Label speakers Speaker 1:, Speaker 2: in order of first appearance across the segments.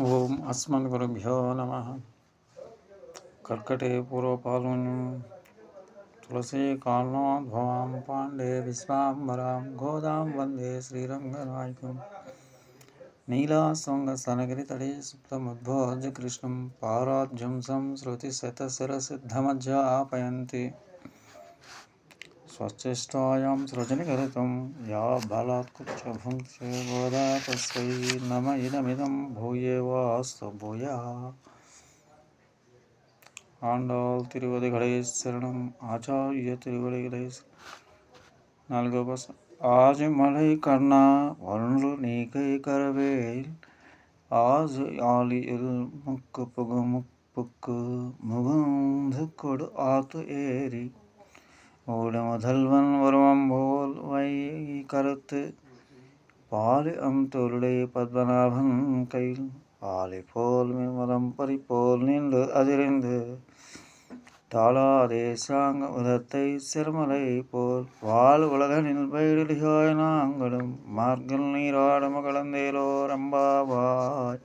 Speaker 1: ఓం అస్మద్గురుభ్యో నమ. కర్కటే పూర్వపాల్గొని తులసీ కాల్నోద్భవాం పాండే విశ్వాంబరాం గోదాం వందే శ్రీరంగనాయకం నీలాసంగ సనగిరితడే సుప్తముద్భోజ కృష్ణం పారాజ్యం సంశ్రుతి स्वचेष्टायां सृजनिकर्तुं या बलात्कुच्छ भुङ्क्षे बोधा तस्यै नम इदमिदं भूयेवास्तु भूयः ஆண்டாள் திருவதிகளை சரணம் ஆச்சாரிய திருவதிகளை நல்கபஸ் ஆஜிமலை கண்ணா ஒன்று நீகை கரவேல் ஆசு ஆலியில் முக்கு புகு முப்புக்கு முகுந்து கொடு ஆத்து ஏறி மூல முதல்வன் உருவம் போல் வை கருத்து. பாலி அம் தொருளை பத்மநாபன் கையில் பாலி போல் மரம் பறி போல் நின்று அதிரிந்து. தாளாதே சாங்க உதத்தை சிறுமலை போல் வாழ் உலகனில் பயிரிலிகாய் நாங்களும். மார்கில் நீராடும் கலந்தேலோ ரம்பாவாய்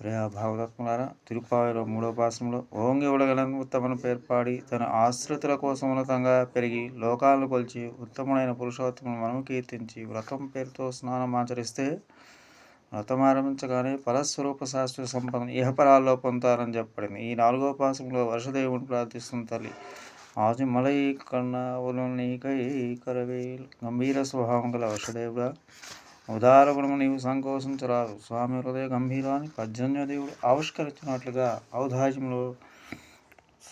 Speaker 1: ప్రియా భాగవతాత్ములారా తిరుపాయలో మూడో పాసంలో ఓంగి ఉడగలను ఉత్తమను పేర్పాడి తన ఆశ్రితుల కోసం ఉన్నతంగా పెరిగి లోకాలను కొలిచి ఉత్తముడైన పురుషోత్తమును మనము కీర్తించి వ్రతం పేరుతో స్నానం ఆచరిస్తే వ్రతం ఆరంభించగానే పరస్వరూప శాస్త్ర సంపద ఇహపరాల్లో పొందుతారని చెప్పబడింది. ఈ నాలుగో పాసంలో వర్షదేవుని ప్రార్థిస్తుంది తల్లి ఆజు మలై కన్న నీకై గంభీర స్వభావం గల వర్షదేవుడా ఉదార గుణము నీవు సంకోచించరాదు. స్వామి హృదయ గంభీరాన్ని పద్యదేవుడు ఆవిష్కరించినట్లుగా ఔదార్యంలో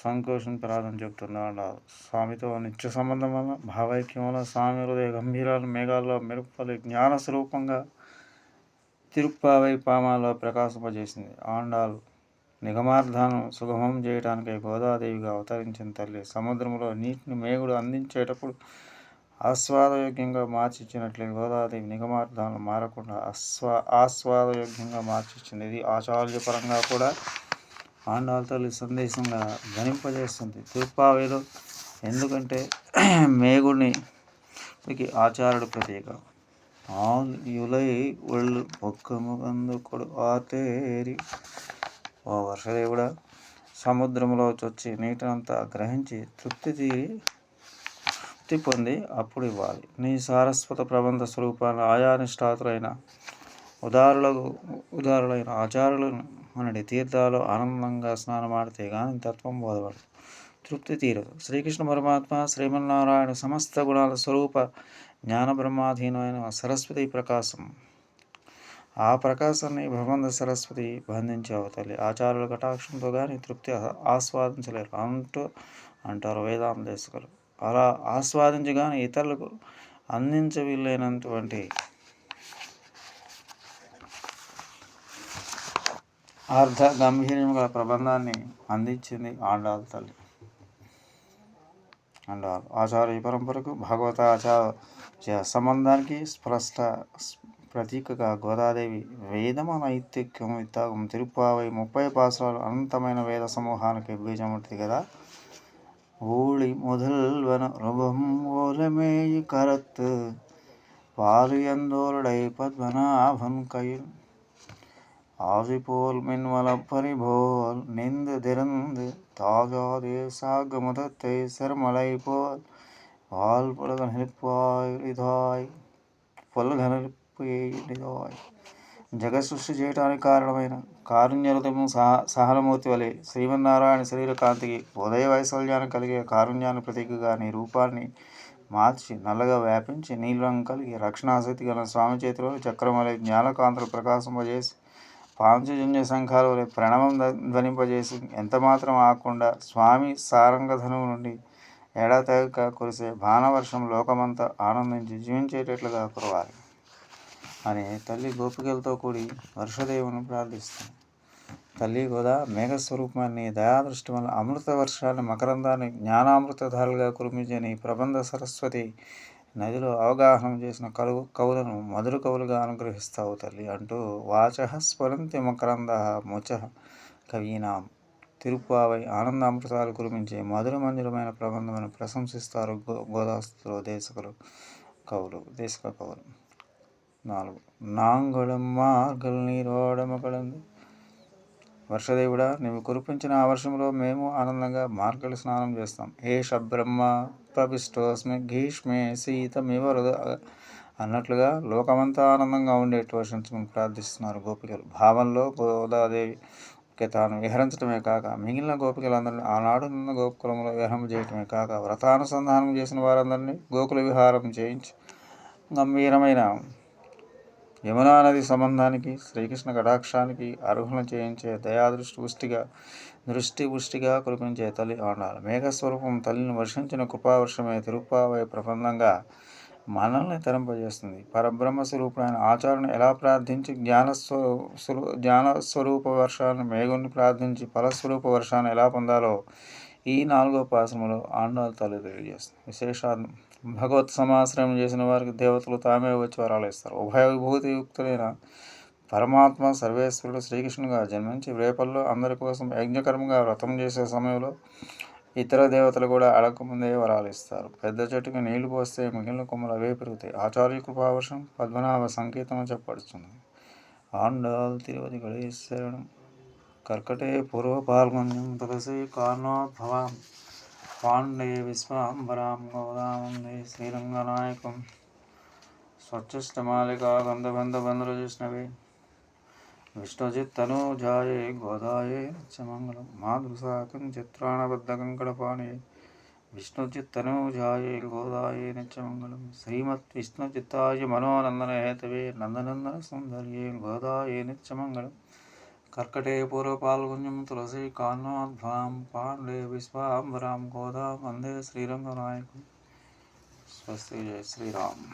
Speaker 1: సంకోచించరాదని చెప్తున్నాడు. స్వామితో నిత్య సంబంధం వల్ల భావైక్యం వల్ల స్వామి హృదయ గంభీరాలు మేఘాల్లో మెరుపలి జ్ఞాన స్వరూపంగా తిరుప్పావై పామాలో ప్రకాశింపజేసింది. ఆండాలు నిగమార్థాన్ని సుగమం చేయడానికై గోదాదేవిగా అవతరించిన తల్లి సముద్రంలో నీటిని మేగుడు అందించేటప్పుడు ఆస్వాదయోగ్యంగా మార్చిచ్చినట్లే గోదాదేవి నిగమార్థాలను మారకుండా అస్వా ఆస్వాదయోగ్యంగా మార్చిచ్చింది. ఇది ఆచార్యపరంగా కూడా ఆండాల తల్లి సందేశంగా ధనింపజేస్తుంది తిరుప్పావేలో ఎందుకంటే మేగుడిని ఆచారుడు ప్రతీక. యులై ఒళ్ళు ఒక్కము అందుకొడు ఆతేరి. ఓ వర్షదేవుడా సముద్రంలో చొచ్చి నీటినంతా గ్రహించి తృప్తి తీరి తృప్తి పొంది అప్పుడు ఇవ్వాలి. నీ సారస్వత ప్రబంధ స్వరూపాన్ని ఆయా నిష్ఠాతులైన ఉదారులకు ఉదారులైన ఆచారులను మనడి తీర్థాలు ఆనందంగా స్నానమాడితే కానీ తత్వం బోధపడదు. తృప్తి తీరదు. శ్రీకృష్ణ పరమాత్మ శ్రీమన్నారాయణ సమస్త గుణాల స్వరూప జ్ఞాన బ్రహ్మాధీనమైన సరస్వతి ప్రకాశం. ఆ ప్రకాశాన్ని భగవంత సరస్వతి బంధించి అవతలి ఆచార్యుల కటాక్షంతో కానీ తృప్తి ఆస్వాదించలేరు అంటూ అంటారు వేదాంతేశకులు అలా ఆస్వాదించగానే ఇతరులకు అందించవీలైనటువంటి అర్ధ గంభీర్యం గల ప్రబంధాన్ని అందించింది ఆండాల తల్లి. అండాల్ ఆచార్య పరంపరకు భగవత ఆచార్య సంబంధానికి స్పష్ట ప్రతీకగా గోదాదేవి వేదమ నైతిక్యం విత్తాగం తిరుపావై ముప్పై పాసరాలు అనంతమైన వేద సమూహానికి బీజం ఉంటుంది కదా. ஊழி முதல்வன ரபம் ஓலமேயு கரத்து பாரியந்தோருடை பத்மநாபன் கையில். ஆதி போல் மின்வலப்பறி போல் நிந்து திறந்து தாஜாதே சாக மதத்தை சிறுமலை போல் வாழ்புலகன் ஹெல்ப்பாய் இதாய் புலகன் ஹெல்ப்பே జగత్ సృష్టి చేయడానికి కారణమైన కారుణ్యరథము సహ సహనమూర్తి వలె శ్రీమన్నారాయణ శరీర కాంతికి ఉదయ వైశల్యాన్ని కలిగే కారుణ్యాన్ని ప్రతీకగా నీ రూపాన్ని మార్చి నల్లగా వ్యాపించి నీలం కలిగి రక్షణాసక్తి గల స్వామి చేతిలో చక్రం వలె జ్ఞానకాంతులు ప్రకాశింపజేసి పాంచజన్య సంఘాల వలె ప్రణవం ధ్వనింపజేసి ఎంతమాత్రం ఆకుండా స్వామి సారంగధనువు నుండి ఎడతెగక కురిసే బాణవర్షం లోకమంతా ఆనందించి జీవించేటట్లుగా కురవాలి. అని తల్లి గోపికలతో కూడి వర్షదేవుని ప్రార్థిస్తాను తల్లి కూడా మేఘస్వరూపాన్ని దయాదృష్టి వల్ల అమృత వర్షాన్ని మకరందాన్ని జ్ఞానామృతధారులుగా కురిపించని ప్రబంధ సరస్వతి నదిలో అవగాహన చేసిన కలు కవులను మధుర కవులుగా అనుగ్రహిస్తావు తల్లి అంటూ వాచ స్ఫురంతి మకరంద ముచ కవీనాం. తిరుపావై ఆనందామృతాలు కురిపించే మధుర మందిరమైన ప్రబంధమని ప్రశంసిస్తారు గో గోదాస్తులు దేశకులు కవులు దేశక కవులు. నాలుగు. నాంగళం మార్గల్ నీరోడమ కలంది వర్షదేవుడా నీవు కురిపించిన ఆ వర్షంలో మేము ఆనందంగా మార్గలి స్నానం చేస్తాం. ఏష బ్రహ్మ ప్రవిష్టోస్మి గ్రీష్మే శీతమివ హృద అన్నట్లుగా లోకమంతా ఆనందంగా ఉండేట్టు వర్షించమని ప్రార్థిస్తున్నారు గోపికలు. భావంలో గోదాదేవి తాను విహరించడమే కాక మిగిలిన గోపికలందరినీ ఆనాడు ఉన్న గోకులంలో విహరం చేయటమే కాక వ్రతానుసంధానం చేసిన వారందరినీ గోకుల విహారం చేయించి. గంభీరమైన యమునా నది సంబంధానికి శ్రీకృష్ణ కటాక్షానికి అర్హులను చేయించే దయాదృష్టి పుష్టిగా దృష్టి పుష్టిగా కురిపించే తల్లి ఆడాలి. మేఘస్వరూపం తల్లిని వర్షించిన కృపావర్షమే తిరుపావై ప్రబంధంగా మనల్ని తరింపజేస్తుంది. పరబ్రహ్మ స్వరూపుడైన ఆచారణ ఎలా ప్రార్థించి జ్ఞాన స్వరూ జ్ఞాన స్వరూప వర్షాన్ని మేఘుని ప్రార్థించి ఫలస్వరూప వర్షాన్ని ఎలా పొందాలో ఈ నాలుగో పాశ్రములు ఆండాల తల్లి తెలియజేస్తుంది. విశేషాలు భగవత్ సమాశ్రయం చేసిన వారికి దేవతలు తామే వచ్చి వరాలు ఇస్తారు ఉభయ విభూతి యుక్తులైన పరమాత్మ సర్వేశ్వరుడు శ్రీకృష్ణుగా జన్మించి రేపల్లో అందరి కోసం యజ్ఞకర్మగా వ్రతం చేసే సమయంలో ఇతర దేవతలు కూడా అడగకముందే వరాలు ఇస్తారు పెద్ద చెట్టుకి నీళ్ళు పోస్తే మిగిలిన కొమ్మలు అవే పెరుగుతాయి. ఆచార్య కృపావర్షం పద్మనాభ సంకేతం చెప్పబడుతుంది. ఆండాల్ తిరుపతి గణేశ్వరణం కర్కటే పూర్వపాల్గొన్యం తులసి కారణోద్భవం పాండే విశ్వాంబరాం గోదావందే శ్రీరంగనాయకం స్వచ్ఛష్టమాలికా గంధబంధ బంధులు చూసినవి విష్ణుజిత్ తనూజాయే గోదాయే నిత్యమంగళం మాధుసాకం చిత్రాణబద్ధకంకణపాణి విష్ణుజిత్ తనూజాయే గోదాయే నిత్యమంగళం శ్రీమత్ విష్ణుజిత్తాయ మనోనందన హేతవే నందనందన సౌందర్యే గోదాయే నిత్యమంగళం కర్కటే పూర్వపాల్గుణ్యం తులసి కాన్నోద్భాం పాండే విశ్వాంబరాం గోదా వందే శ్రీరంగనాయకం. స్వస్తి జయ శ్రీరామ్.